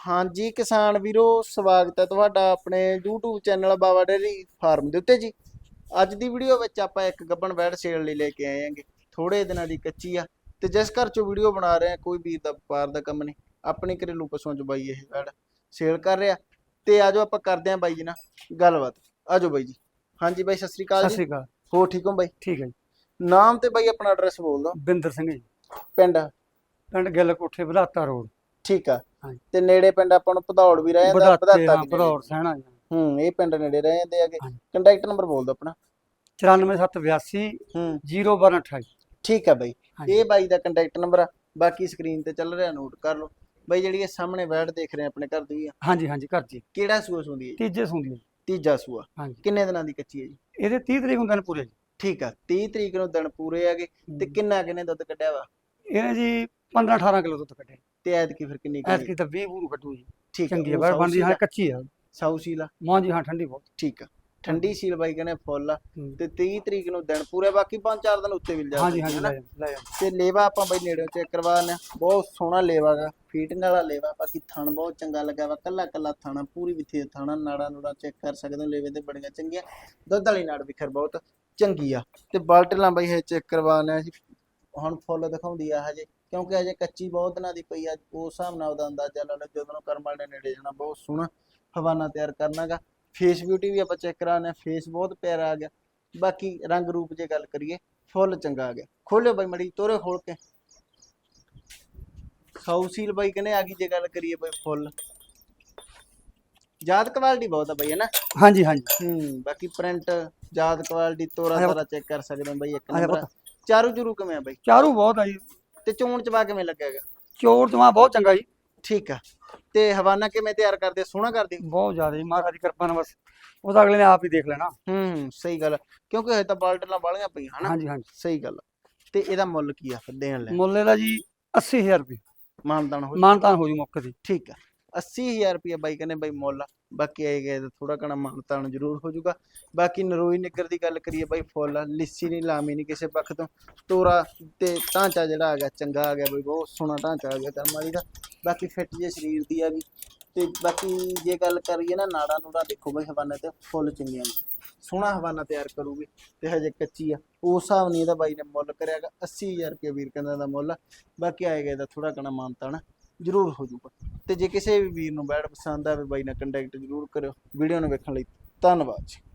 ਹਾਂਜੀ ਕਿਸਾਨ ਵੀਰੋ ਸਵਾਗਤ ਹੈ ਤੁਹਾਡਾ ਆਪਣੇ YouTube channel Baba dairy farm ਦੇ ਉੱਤੇ ਜੀ। ਅੱਜ ਦੀ ਵੀਡੀਓ ਵਿੱਚ ਆਪਾਂ ਇੱਕ ਗੱਬਣ ਬੈੜ ਸੇਲ ਲਈ ਲੈ ਕੇ ਆਏ ਆਂਗੇ ਥੋੜੇ ਦਿਨਾਂ ਦੀ ਕੱਚੀ ਆ ਤੇ ਜਿਸ ਘਰ ਚੋਂ ਵੀਡੀਓ ਬਣਾ ਰਹੇ ਆ ਕੋਈ ਵੀਰ ਦਾ ਵਪਾਰ ਦਾ ਕੰਮ ਨਹੀਂ। ਆਪਣੀ ਘਰੇਲੂ ਪਸ਼ੂਆਂ ਚ ਬਾਈ ਇਹ ਬੈੜ ਸੇਲ ਕਰ ਰਿਹਾ। ਤੇ ਆਜੋ ਆਪਾਂ ਕਰਦੇ ਆਂ ਬਾਈ ਜੀ ਨਾਲ ਗੱਲਬਾਤ। ਆਜੋ ਬਾਈ ਜੀ। ਹਾਂਜੀ ਬਾਈ ਸਤਿ ਸ੍ਰੀ ਅਕਾਲ ਸਤਿ ਜੀ ਸ਼੍ਰੀ ਅਕਾਲ। ਹੋ ਠੀਕ ਹੋ ਬਾਈ? ਠੀਕ ਹੈ ਜੀ। ਨਾਮ ਤੇ ਬਾਈ ਆਪਣਾ ਐਡਰੈਸ ਬੋਲ ਦੋ ਬਿੰਦਰ ਸਿੰਘ ਜੀ। ਪਿੰਡ? ਪਿੰਡ ਗਿੱਲ ਕੋਠੇ ਵਧਾਤਾ ਰੋਡ। ਠੀਕ ਆ। ਤੇ ਨੇੜੇ ਪਿੰਡ ਆਪਾਂ ਨੂੰ ਭਦੌੜ ਵੀ ਰਹੇ ਵਧਾਤੇ ਵਧਾਤਾ ਹਾਂ ਵੀ। ਭਦੌੜ ਸਹਿਣਾ ਜੀ। ਹੂੰ ਇਹ ਪਿੰਡ ਨੇੜੇ ਰਹੇ ਜਾਂਦੇ ਆਗੇ। ਕੰਟੈਕਟ ਨੰਬਰ ਬੋਲ ਦਿਓ ਆਪਣਾ। 94782 ਹੂੰ। 01228 ਠੀਕ ਆ ਬਾਈ। ਇਹ ਬਾਈ ਦਾ ਕੰਟੈਕਟ ਨੰਬਰ ਆ। ਬਾਕੀ ਸਕਰੀਨ ਤੇ ਚੱਲ ਰਿਹਾ ਨੋਟ ਕਰ ਲਓ। ਬਾਈ ਜਿਹੜੀ ਇਹ ਸਾਹਮਣੇ ਬੈਠ ਦੇਖ ਰਹੇ ਆਪਣੇ ਘਰ ਦੀ ਆ ਹਾਂਜੀ ਹਾਂਜੀ ਘਰ ਜੀ ਕਿਹੜਾ ਸੂਆ ਸੁੰਦੀ ਹੈ? ਤੀਜੇ ਸੁੰਦੀ ਹੈ। ਤੀਜਾ ਸੂਆ। ਹਾਂਜੀ। ਕਿੰਨੇ ਦਿਨਾਂ ਦੀ ਕੱਚੀ ਹੈ ਜੀ? ਇਹਦੇ 30 ਤਰੀਕ ਨੇ ਪੂਰੇ ਜੀ। ਠੀਕ ਆ 30 ਤਰੀਕ ਨੂੰ ਦਿਨ ਪੂਰੇ ਆਗੇ ਤੇ ਕਿੰਨਾ ਕਿੰਨੇ ਦੁੱਧ ਕੱਢਿਆ ਵਾ? ਇਹਨੇ ਜੀ 15 18 ਕਿਲੋ ਦੁੱਧ ਕੱਢੇ ਤੇ ਐਤਕੀ ਫਿਰ ਕਿੰਨੀ ਕੁ ਐਤਕੀ ਤਾਂ 20 ਬੂਰੂ ਕੱਢੂ ਜੀ। ਠੀਕ ਆ ਚੰਗੀ ਹੈ ਉਹ ਬਾਹਰ ਸਾਊ ਬਣਦੀ ਹਾਂ ਆ, ਕੱਚੀ ਹੈ ਸਾਊ ਸੀਲ। ਆ ਮਾਂ ਜੀ ਹਾਂ ਠੰਡੀ ਬਹੁਤ। ਠੀਕ ਆ। ਠੰਡੀ ਸੀਲ ਬਾਈ ਕਹਿੰਦੇ ਫੁੱਲ ਆ। ਤੇ 30 ਤਰੀਕ ਨੂੰ ਦਿਨ ਪੂਰੇ ਬਾਕੀ 5-4 ਦਿਨ ਉੱਤੇ ਮਿਲ ਹਾਂਜੀ ਜਾਂਦੇ ਹਾਂਜੀ ਹਨਾ? ਲੈ ਜਾ ਲੈ ਜਾ। ਤੇ ਲੇਵਾ ਆਪਾਂ ਬਈ ਨੇੜੇ ਚੈੱਕ ਕਰਵਾਉਂਦੇ ਆ ਬਹੁਤ ਸੋਹਣਾ ਲੇਵਾ ਗਾ ਫੀਟਿੰਗ ਵਾਲਾ ਲੇਵਾ। ਬਾਕੀ ਥਣ ਬਹੁਤ ਚੰਗਾ ਲੱਗਾ ਵਾ ਕੱਲਾ ਕੱਲਾ ਥਣਾ ਪੂਰੀ ਵਿਥੇ ਥਣਾ ਨਾੜਾ ਨੂੜਾ ਚੈੱਕ ਕਰ ਸਕਦੇ ਹੋ ਲੇਵੇ ਤੇ ਬੜੀਆਂ ਚੰਗੀਆਂ। ਦੁੱਧ ਵਾਲੀ ਨਾੜ ਵਿਖਰ ਬਹੁਤ ਚੰਗੀ ਆ। ਤੇ ਬਾਲਟਲਾਂ ਬਈ ਇਹ ਚੈੱਕ ਕਰਵਾਉਂਦੇ ਆ ਜੀ। ਹੁਣ ਫੁੱਲ ਦਿਖਾਉਂਦੀ ਆ ਹਜੇ ਕਿਉਂਕਿ ਹਜੇ ਕੱਚੀ ਬਹੁਤ ਦਿਨਾਂ ਦੀ ਪਈ ਆ ਉਸ ਹਿਸਾਬ ਨਾਲ ਉਹਦਾ ਅੰਦਾਜ਼ਾ ਲਾ ਲਓ ਜਦੋਂ ਨੂੰ ਕਰਮ ਵਾਲੇ ਨੇੜੇ ਜਾਣਾ ਬਹੁਤ ਸੋਹਣਾ ਹਵਾਨਾ ਤਿਆਰ ਕਰਨਾਗਾ। ਫੇਸ ਬਿਊਟੀ ਵੀ ਆਪਾਂ ਚੈੱਕ ਆ ਫੇਸ ਬਹੁਤ ਪਿਆਰਾ ਆ ਗਿਆ। ਬਾਕੀ ਰੰਗ ਰੂਪ ਜੇ ਗੱਲ ਕਰੀਏ ਫੁੱਲ ਚੰਗਾ ਆ ਗਿਆ। ਖੋਲਿਓ ਬਾਈ ਮੜੀ ਤੋਰੇ ਖੋਲ ਕੇ। ਸਾਊ ਸੀਲ ਬਾਈ ਕਹਿੰਦੇ ਆ ਗਈ ਜੇ ਗੱਲ ਕਰੀਏ ਬਾਈ ਫੁੱਲ। ਯਾਦ ਕੁਆਲਿਟੀ ਬਹੁਤ ਆ ਬਾਈ ਹੈ ਨਾ? ਹਾਂਜੀ ਹਾਂਜੀ। ਹੂੰ ਬਾਕੀ ਪ੍ਰਿੰਟ ਯਾਦ ਕੁਆਲਿਟੀ ਤੋਰਾ ਤੋਰਾ ਚੈੱਕ ਕਰ ਸਕਦੇ ਹੋ ਬਾਈ ਇੱਕ ਨੰਬਰ ਚਾਰੂ ਚੂਰੂ ਕਿਵੇਂ ਆ ਬਾਈ? ਚਾਰੂ ਬਹੁਤ ਆ ਜੀ। ਤੇ ਚੋਣ ਚਵਾ ਕਿਵੇਂ ਲੱਗੇਗਾ? ਚੋਰ ਜਮਾ ਬਹੁਤ ਚੰਗਾ ਜੀ। ਠੀਕ ਆ। ਤੇ ਹਵਾਨਾ ਕਿਵੇਂ ਤਿਆਰ ਕਰਦੇ? ਸੋਹਣਾ ਕਰਦੇ? ਬਹੁਤ ਜ਼ਿਆਦਾ ਜੀ ਮਹਾਰਾਜ ਦੀ ਕਿਰਪਾ ਨਾਲ ਬਸ। ਉਹ ਤਾਂ ਅਗਲੇ ਨੇ ਆਪ ਹੀ ਦੇਖ ਲੈਣਾ। ਹੂੰ ਸਹੀ ਗੱਲ ਆ। ਕਿਉਂਕਿ ਹਜੇ ਤਾਂ ਬਾਲਟਲਾਂ ਵਾਲੀਆਂ ਪਈਆਂ ਹਨਾ? ਹਾਂਜੀ ਹਾਂਜੀ। ਸਹੀ ਗੱਲ ਆ। ਤੇ ਇਹਦਾ ਮੁੱਲ ਕੀ ਆ ਫਿਰ ਦੇਣ ਲੈ ਮੁੱਲ ਇਹਦਾ ਜੀ 80000 ਰੁਪਏ। ਮਾਨਦਾਨ ਹੋ ਮਾਨਤਾਨ ਹੋ ਜੂ ਮੌਕੇ ਤੇ ਠੀਕ ਆ। 80000 ਰੁਪਏ ਬਾਈ ਕਹਿੰਦੇ ਬਾਈ ਮੁੱਲ ਆ। ਬਾਕੀ ਆਏ ਗਏ ਥੋੜਾ ਘਣਾ ਮਾਨਤਾਨ ਜ਼ਰੂਰ ਹੋ ਜਾਊਗਾ। ਬਾਕੀ ਨਰੋਈ ਨਿੱਗਰ ਦੀ ਗੱਲ ਕਰੀਏ ਬਾਈ ਫੁੱਲ ਆ, ਲਿੱਸੀ ਨਹੀਂ ਲਾਮੀ ਨਹੀਂ ਕਿਸੇ ਪੱਖ ਤੋਂ। ਤੋਰਾ ਤੇ ਢਾਂਚਾ ਜਿਹੜਾ ਆ ਗਿਆ ਚੰਗਾ ਆ ਗਿਆ ਬਈ ਬਹੁਤ ਸੋਹਣਾ ਢਾਂਚਾ ਆ ਗਿਆ ਕਰਮ ਵਾਲੀ ਦਾ। ਬਾਕੀ ਫਿੱਟ ਜੇ ਸਰੀਰ ਦੀ ਆ ਵੀ। ਤੇ ਬਾਕੀ ਜੇ ਗੱਲ ਕਰੀਏ ਨਾ ਨਾੜਾ ਨੂੜਾ ਦੇਖੋ ਬਈ ਹਵਾਨਾ ਤੇ ਫੁੱਲ ਚੰਗੀਆਂ ਨੇ। ਸੋਹਣਾ ਹਵਾਨਾ ਤਿਆਰ ਕਰੂਗੀ ਤੇ ਹਜੇ ਕੱਚੀ ਆ। ਉਸ ਹਿਸਾਬ ਨਹੀਂ ਇਹਦਾ ਬਾਈ ਨੇ ਮੁੱਲ ਕਰਿਆਗਾ 80000 ਰੁਪਏ ਵੀਰ ਕਹਿੰਦਾ ਦਾ ਮੁੱਲ ਆ। ਬਾਕੀ ਆਏ ਗਏ ਦਾ ਥੋੜਾ ਘਣਾ ਮਾਨਤਾਣਾ ਜ਼ਰੂਰ ਹੋ ਜਾਊਗਾ। ਤੇ ਜੇ ਕਿਸੇ ਵੀ ਵੀਰ ਨੂੰ ਬੈਡ ਪਸੰਦ ਆਵੇ, ਬਾਈ ਨਾਲ ਕੰਟੈਕਟ ਜ਼ਰੂਰ ਕਰਿਓ। ਵੀਡੀਓ ਨੂੰ ਵੇਖਣ ਲਈ ਧੰਨਵਾਦ ਜੀ।